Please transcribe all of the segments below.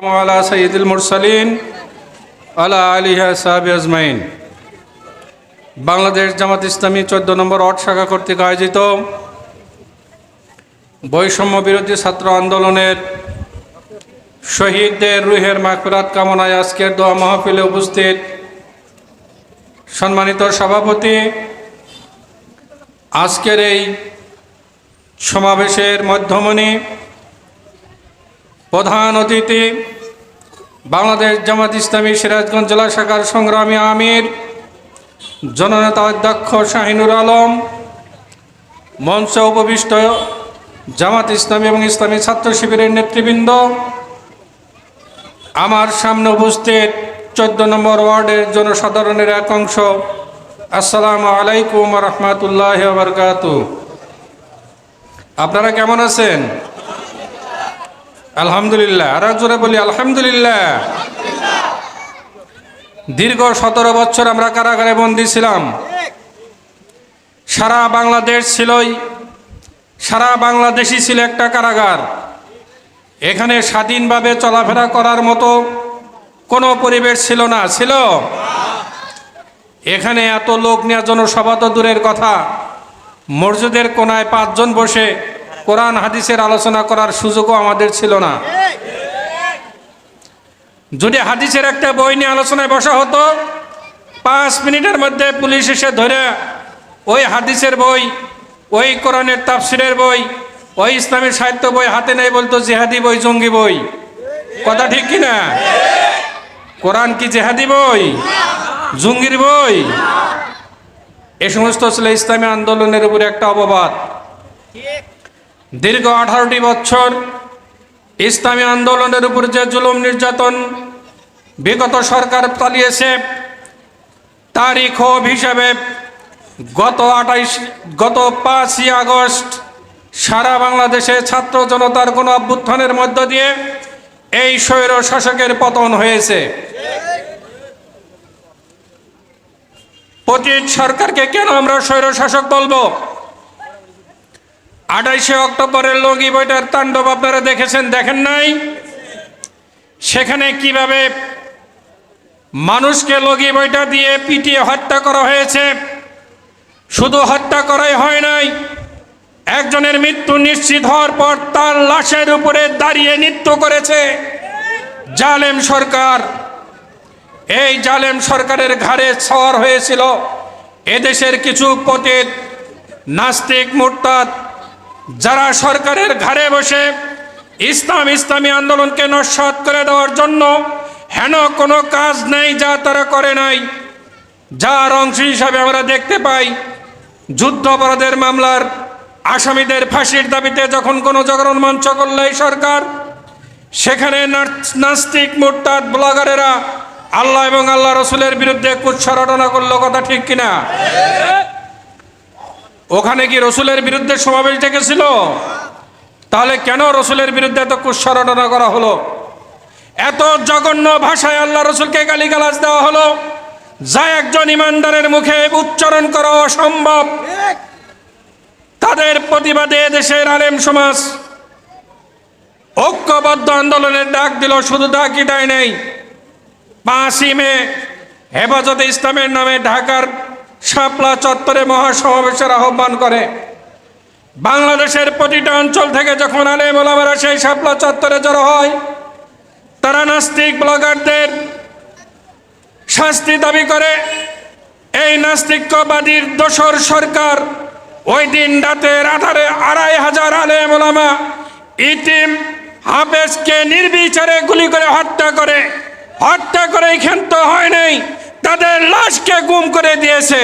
على سيد المرسلين على آله সাহাবি আজমাইন বাংলাদেশ জামাত ইসলামী চোদ্দ নম্বর অট শাখা কর্তৃক আয়োজিত বৈষম্য বিরোধী ছাত্র আন্দোলনের শহীদদের রুহের মাকফিরাত কামনায় আজকের দোয়া মাহফিলে উপস্থিত সম্মানিত সভাপতি আজকের এই সমাবেশের মধ্যমণি প্রধান অতিথি, বাংলাদেশ জামাত ইসলামী সিরাজগঞ্জ জেলা শাখার সংগ্রামী আমির, জননেতা অধ্যক্ষ শাহিনুর আলম, মঞ্চ উপবিষ্ট জামাত ইসলামী এবং ইসলামী ছাত্র শিবিরের নেতৃবৃন্দ। আমার সামনে উপস্থিত চোদ্দ নম্বর ওয়ার্ডের জনসাধারণের এক অংশ, আসসালামু আলাইকুম রহমতুল্লাহ বরকাত আপনারা কেমন আছেন? আলহামদুলিল্লাহ। আর বলি, আলহামদুলিল্লাহ। দীর্ঘ সতেরো বছর আমরা কারাগারে বন্দী ছিলাম। সারা বাংলাদেশ ছিলই, সারা বাংলাদেশই ছিল একটা কারাগার। এখানে স্বাধীনভাবে চলাফেরা করার মতো কোনো পরিবেশ ছিল না, ছিল? এখানে এত লোক নেওয়ার জন্য সভা তো দূরের কথা। মসজিদের কোনায় পাঁচজন বসে কোরআন হাদিসের আলোচনা করার সুযোগও আমাদের ছিল না। যদি হাদিসের একটা বই নিয়ে আলোচনায় বসা হতো, পাঁচ মিনিটের মধ্যে পুলিশ এসে ধরে ওই হাদিসের বই, ওই কোরআনের তাফসিরের বই, ওই ইসলামী সাহিত্য বই হাতে নেই বলতো, জেহাদি বই, জঙ্গি বই। কথা ঠিক কিনা? কোরআন কি জেহাদি বই? জঙ্গির বই? এ সমস্ত ছিল ইসলামী আন্দোলনের উপরে একটা অববাদ দীর্ঘ আঠারোটি বছর ইসলামী আন্দোলনের উপর যে জুলুম নির্যাতন বিগত সরকার চালিয়েছে, তারই ক্ষোভ হিসাবে গত আঠাইশ, গত পাঁচই আগস্ট সারা বাংলাদেশে ছাত্র জনতার কোনো অভ্যুত্থানের মধ্য দিয়ে এই স্বৈর শাসকের পতন হয়েছে। পতিত সরকারকে কেন আমরা স্বৈর শাসক বলব? আঠাইশে অক্টোবরের লগি বইটার তাণ্ডব আপনারা দেখেছেন, দেখেন নাই? সেখানে কীভাবে মানুষকে লগি বইটা দিয়ে পিটিয়ে হত্যা করা হয়েছে, শুধু হত্যা করাই হয় নাই, একজনের মৃত্যু নিশ্চিত হওয়ার পর তার লাশের উপরে দাঁড়িয়ে নৃত্য করেছে জালেম সরকার। এই জালেম সরকারের ঘাড়ে সওয়ার হয়েছিল এদেশের কিছু পতিত, নাস্তিক, মোরতাদ যারা সরকারের ঘাড়ে বসে ইসলাম ইসলামী আন্দোলনকে নস্বাত করে দেওয়ার জন্য হেন কোনো কাজ নেই যা তারা করে নাই, যার অংশ হিসাবে আমরা দেখতে পাই, যুদ্ধ অপরাধের মামলার আসামিদের ফাঁসির দাবিতে যখন কোনো জাগরণ মঞ্চ করল এই সরকার, সেখানে নাস- নাস্তিক, মোরতাদ, ব্লগারেরা আল্লাহ এবং আল্লাহ রসুলের বিরুদ্ধে কুৎসারটনা করল, কথা ঠিক কিনা? ওখানে কি রসুলের বিরুদ্ধে সমাবেশ ডেকেছিল? তাহলে কেন রসুলের বিরুদ্ধে এত কুৎসারটনা করা হলো? এত জঘন্য ভাষায় আল্লাহ রসুলকে গালিগালাজ দেওয়া হলো? যা একজন ইমানদারের মুখে উচ্চারণ করা অসম্ভব। তাদের প্রতিবাদে দেশের আলেম সমাজ ঐক্যবদ্ধ আন্দোলনের ডাক দিল, শুধু ডাকই দেয় নেই। পাঁচই মে, হেফাজতে ইসলামের নামে ঢাকার শাপলা চত্বরে মহাসমাবেশের আহ্বান করে। বাংলাদেশের প্রতিটা অঞ্চল থেকে যখন আলে ওলামারা সেই শাপলা চত্বরে জড়ো হয়, তারা নাস্তিক ব্লগারদের শাস্তি দাবি করে, এই নাস্তিক্যবাদীর দোসর সরকার ওই দিন রাতের আধারে আড়াই হাজার আলে মোলামা ইতিম হাফেজকে নির্বিচারে গুলি করে হত্যা করে। হত্যা করে ক্ষান্ত হয় নাই। তাদের লাশকে গুম করে দিয়েছে।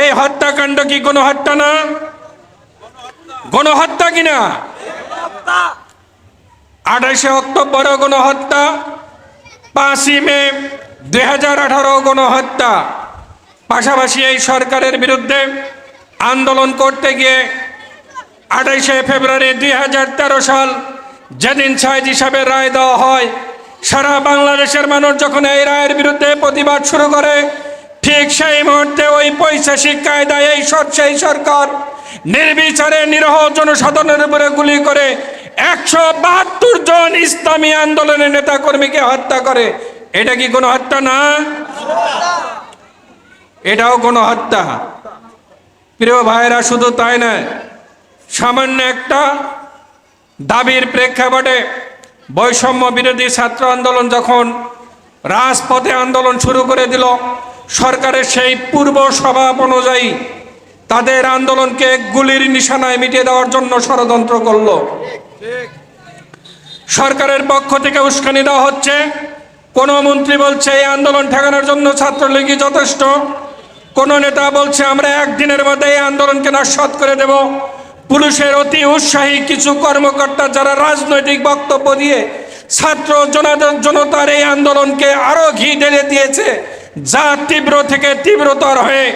এই হত্যাকাণ্ড কি কোনো হত্যা না? গণহত্যা কিনা আঠাশে অক্টোবরও গণহত্যা পাঁচই মে দুই হাজার আঠারো গণহত্যা পাশাপাশি এই সরকারের বিরুদ্ধে আন্দোলন করতে গিয়ে আঠাইশে ফেব্রুয়ারি দুই হাজার তেরো সাল যেদিন সাইজ হিসাবে রায় দেওয়া হয় সারা বাংলাদেশের মানুষ যখন এই রায়ের বিরুদ্ধে প্রতিবাদ শুরু করে, ঠিক সেই মুহূর্তে ওই পৈশাসিক কায়দায় এই সেই সরকার নির্বিচারে নিরহ জনসাধারণের উপরে গুলি করে একশো বাহাত্তর জন ইসলামী আন্দোলনের নেতা কর্মীকে হত্যা করে। এটা কি কোনো হত্যা না? এটাও কোনো হত্যা। প্রিয় ভাইরা শুধু তাই নয়, সামান্য একটা দাবির প্রেক্ষাপটে বৈষম্য বিরোধী ছাত্র আন্দোলন যখন রাজপথে আন্দোলন শুরু করে দিল, সরকারের সেই পূর্ব স্বভাব অনুযায়ী তাদের আন্দোলনকে গুলির নিশানায় মিটিয়ে দেওয়ার জন্য ষড়যন্ত্র করল। সরকারের পক্ষ থেকে উস্কানি দেওয়া হচ্ছে, কোন মন্ত্রী বলছে এই আন্দোলন ঠেকানোর জন্য ছাত্রলীগই যথেষ্ট, কোন নেতা বলছে আমরা একদিনের মধ্যে এই আন্দোলনকে নস্বাত করে দেব পুলিশের অতি উৎসাহী কিছু কর্মকর্তা যারা রাজনৈতিক বক্তব্য দিয়ে ছাত্র জনতা- জনতার এই আন্দোলনকে আরও ঘি ঢেলে দিয়েছে, যা তীব্র থেকে তীব্রতর হয়ে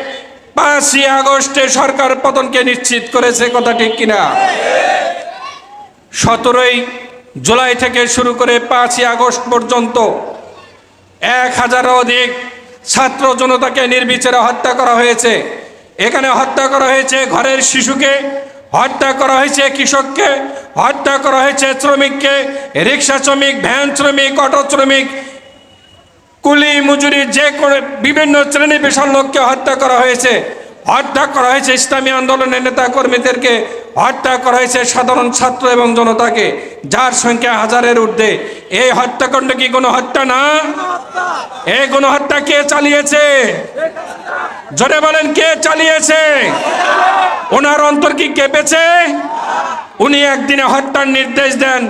পাঁচই আগস্টে সরকার পতনকে নিশ্চিত করেছে, কথা ঠিক কিনা? সতেরোই জুলাই থেকে শুরু করে পাঁচই আগস্ট পর্যন্ত এক হাজারও অধিক ছাত্র জনতাকে নির্বিচারে হত্যা করা হয়েছে। এখানে হত্যা করা হয়েছে ঘরের শিশুকে হত্যা করা হয়েছে কৃষককে, হত্যা করা হয়েছে শ্রমিককে, রিক্সা শ্রমিক, ভ্যান শ্রমিক, অটো শ্রমিক, কুলি, মজুরি, যে কোনো বিভিন্ন শ্রেণি পেশার লোককে হত্যা করা হয়েছে। হত্যা করা হয়েছে ইসলামী আন্দোলনের নেতা কর্মীদেরকে হত্যা করা হয়েছে সাধারণ ছাত্র এবং জনতাকে, যার সংখ্যা হাজারের ঊর্ধ্বে। এই হত্যাকাণ্ড কি কোনো হত্যা না? এই গণহত্যা কে চালিয়েছে? জোরে বলেন, কে চালিয়েছে? ওনার অন্তর কি কেঁপেছে? উনি একদিনে হত্যার নির্দেশ দেন,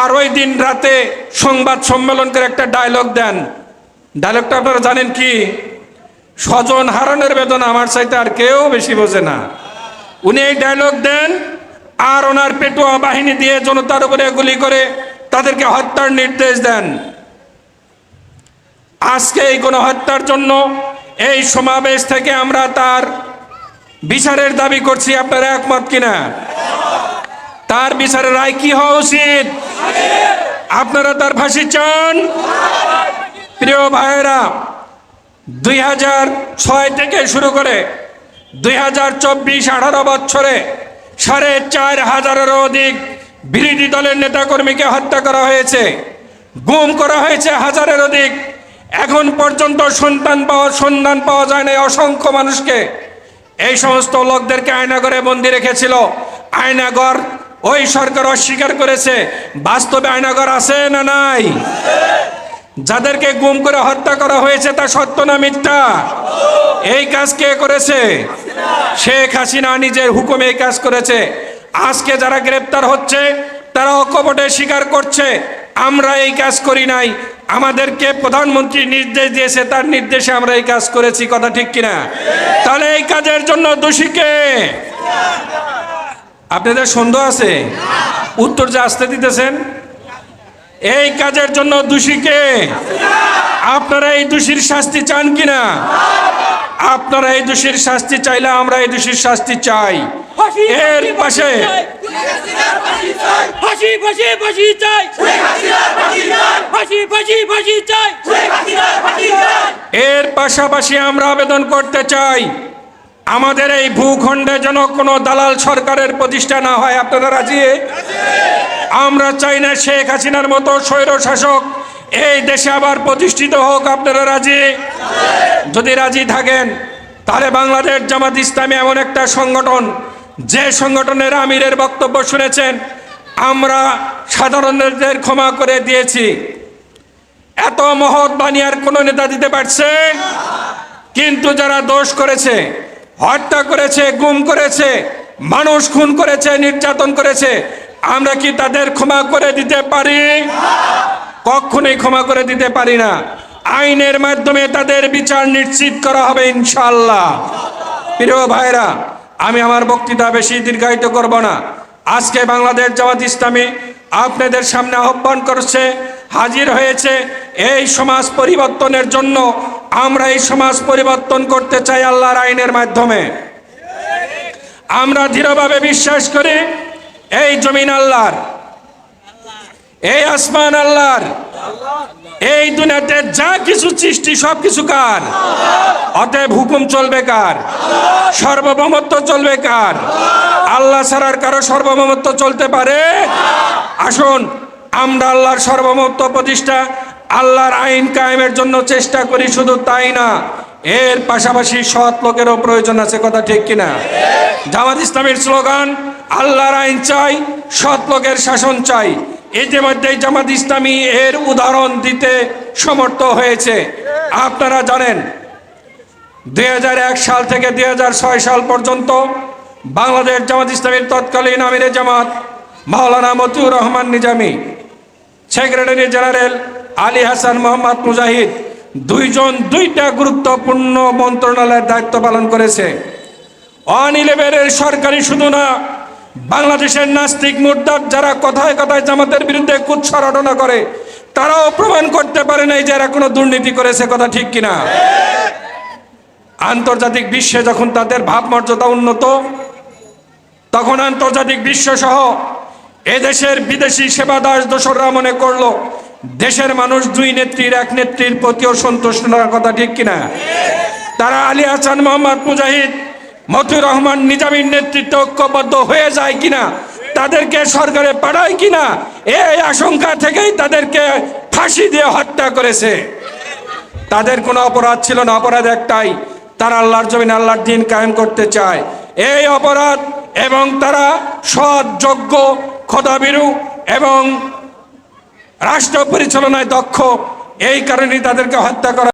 আর ওই দিন রাতে সংবাদ সম্মেলন করে একটা ডায়লগ দেন। ডায়লগটা আপনারা জানেন কি? স্বজন হারানোর বেদনা আমার চাইতে আর কেউ বেশি বোঝে না। উনি এই ডায়লগ দেন, আর ওনার পেটুয়া বাহিনী দিয়ে জনতার উপরে গুলি করে তাদেরকে হত্যার নির্দেশ দেন। আজকে এই গণহত্যার জন্য এই সমাবেশ থেকে আমরা তার বিচারের দাবি করছি, আপনারা একমত কিনা? তার বিচারের রায় কি হওয়া উচিত? আপনারা তার ফাঁসি চান? প্রিয় ভাইয়েরা, দুই হাজার ছয় থেকে শুরু করে দুই হাজার চব্বিশ আঠারো বছরে সাড়ে চার হাজারেরও অধিক বিরোধী দলের নেতাকর্মীকে হত্যা করা হয়েছে, গুম করা হয়েছে হাজারের অধিক এখন পর্যন্ত সন্তান পাওয়া, সন্ধান পাওয়া যায় না অসংখ্য মানুষকে। এই সমস্ত লোকদেরকে আয়নাগরে বন্দি রেখেছিল। আয়নাগর ওই সরকার অস্বীকার করেছে। বাস্তবে আয়নাগর আছে না নাই? যাদেরকে গুম করে হত্যা করা হয়েছে তা সত্য না মিথ্যা? এই কাজ কে করেছে? শেখ হাসিনা নিজের হুকুমে এই কাজ করেছে। আজকে যারা গ্রেপ্তার হচ্ছে, তারা অকপটে স্বীকার করছে, আমরা এই কাজ করি নাই। আমাদেরকে প্রধানমন্ত্রী নির্দেশ দিয়েছে, তার নির্দেশে আমরা এই কাজ করেছি, কথা ঠিক কিনা? তাহলে এই কাজের জন্য দোষীকে আপনাদের সন্দেহ আছে? উত্তর যে আসতে দিতেছেন এই কাজের জন্য দোষীকে আপনারা এই দোষীর শাস্তি চান কিনা? আপনারা এই দোষীর শাস্তি চাইলে আমরা এই দোষীর শাস্তি চাই। এর পাশে ফাঁসি ফাঁসি ফাঁসি চাই। ফাঁসি ফাঁসি ফাঁসি চাই। এর পাশাপাশি আমরা আবেদন করতে চাই। আমাদের এই ভূখণ্ডে যেন কোনো দালাল সরকারের প্রতিষ্ঠা না হয়, আপনারা রাজি? আমরা চাই না শেখ হাসিনার মতো স্বৈর শাসক এই দেশে আবার প্রতিষ্ঠিত হোক, আপনারা রাজি? যদি রাজি থাকেন, তাহলে বাংলাদেশ জামাত ইসলামী এমন একটা সংগঠন, যে সংগঠনের আমিরের বক্তব্য শুনেছেন, আমরা সাধারণদের ক্ষমা করে দিয়েছি। এত মহৎ বানিয়ার কোনো নেতা দিতে পারছে? কিন্তু যারা দোষ করেছে হত্যা করেছে, গুম করেছে, মানুষ খুন করেছে, নির্যাতন করেছে, আমরা কি তাদের ক্ষমা করে দিতে পারি? কখনোই ক্ষমা করে দিতে পারি না। আইনের মাধ্যমে তাদের বিচার নিশ্চিত করা হবে ইনশাল্লাহ প্রিয় ভাইরা আমি আমার বক্তৃতা বেশি দীর্ঘায়িত করব না। আজকে বাংলাদেশ জামাত ইসলামী আপনাদের সামনে আহ্বান করছে, হাজির হয়েছে এই সমাজ পরিবর্তনের জন্য আমরা এই সমাজ পরিবর্তন করতে চাই আল্লাহর আইনের মাধ্যমে। আমরা দৃঢ়ভাবে বিশ্বাস করি, এই জমিন আল্লাহর, এই আসমান আল্লাহর, এই দুনিয়াতে যা কিছু সৃষ্টি সব কিছু কার? অতএব হুকুম চলবে কার? সর্বভৌমত্ব চলবে কার? আল্লাহ ছাড়ার কারও সর্বভৌমত্ব চলতে পারে? আসুন, আমরা আল্লাহর সর্বভৌমত্ব প্রতিষ্ঠা আল্লাহর আইন কায়েমের জন্য চেষ্টা করি, শুধু তাই না, এর পাশাপাশি সৎ লোকেরও প্রয়োজন আছে, কথা ঠিক কিনা? জামাত ইসলামের স্লোগান, আল্লাহর আইন চাই, সৎ লোকের শাসন চাই। ইতিমধ্যেই জামাত ইসলামী এর উদাহরণ দিতে সমর্থ হয়েছে। আপনারা জানেন, দুই হাজার এক সাল থেকে দুই হাজার ছয় সাল পর্যন্ত বাংলাদেশ জামাত ইসলামীর তৎকালীন আমিরে জামাত, মাওলানা মতিউর রহমান নিজামী, সেক্রেটারি জেনারেল আলী হাসান, মোহাম্মদ মুজাহিদ, দুইজন দুইটা গুরুত্বপূর্ণ মন্ত্রণালয়ের দায়িত্ব পালন করেছে। অন ইলেভেনের সরকারি শুধু না, বাংলাদেশের নাস্তিক মুদ্রার যারা কথায় কথায় জামাতের বিরুদ্ধে কুৎসরটনা করে, তারাও প্রমাণ করতে পারে নাই যে এরা কোনো দুর্নীতি করেছে, কথা ঠিক কিনা। আন্তর্জাতিক বিশ্বে যখন তাদের ভাবমর্যাদা উন্নত, তখন আন্তর্জাতিক বিশ্বসহ এদেশের বিদেশি সেবা দাস দোসররা মনে করল দেশের মানুষ দুই নেত্রীর, এক নেত্রীর প্রতিও সন্তুষ্ট না কথা ঠিক কিনা? তারা আলী হাসান, মোহাম্মদ মুজাহিদ, মতিউর রহমান, নিজামীর নেতৃত্বে ঐক্যবদ্ধ হয়ে যায় কিনা? তাদেরকে সরকারে পাঠায় কিনা? এই আশঙ্কা থেকেই তাদেরকে ফাঁসি দিয়ে হত্যা করেছে। তাদের কোনো অপরাধ ছিল না, অপরাধ একটাই, তারা আল্লাহর জমিন আল্লাহর দিন কায়েম করতে চায়। এই অপরাধ এবং তারা সৎ, যোগ্য, খোদাবিরু এবং রাষ্ট্র পরিচালনায় দক্ষ এই কারণেই তাদেরকে হত্যা করা